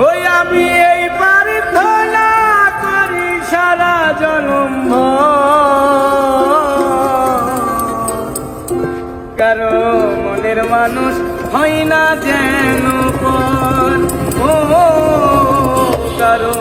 ওই আমি এই প্রার্থনা করি সারা জনম কারও মনের মানুষ হয় না যেন ও, কারও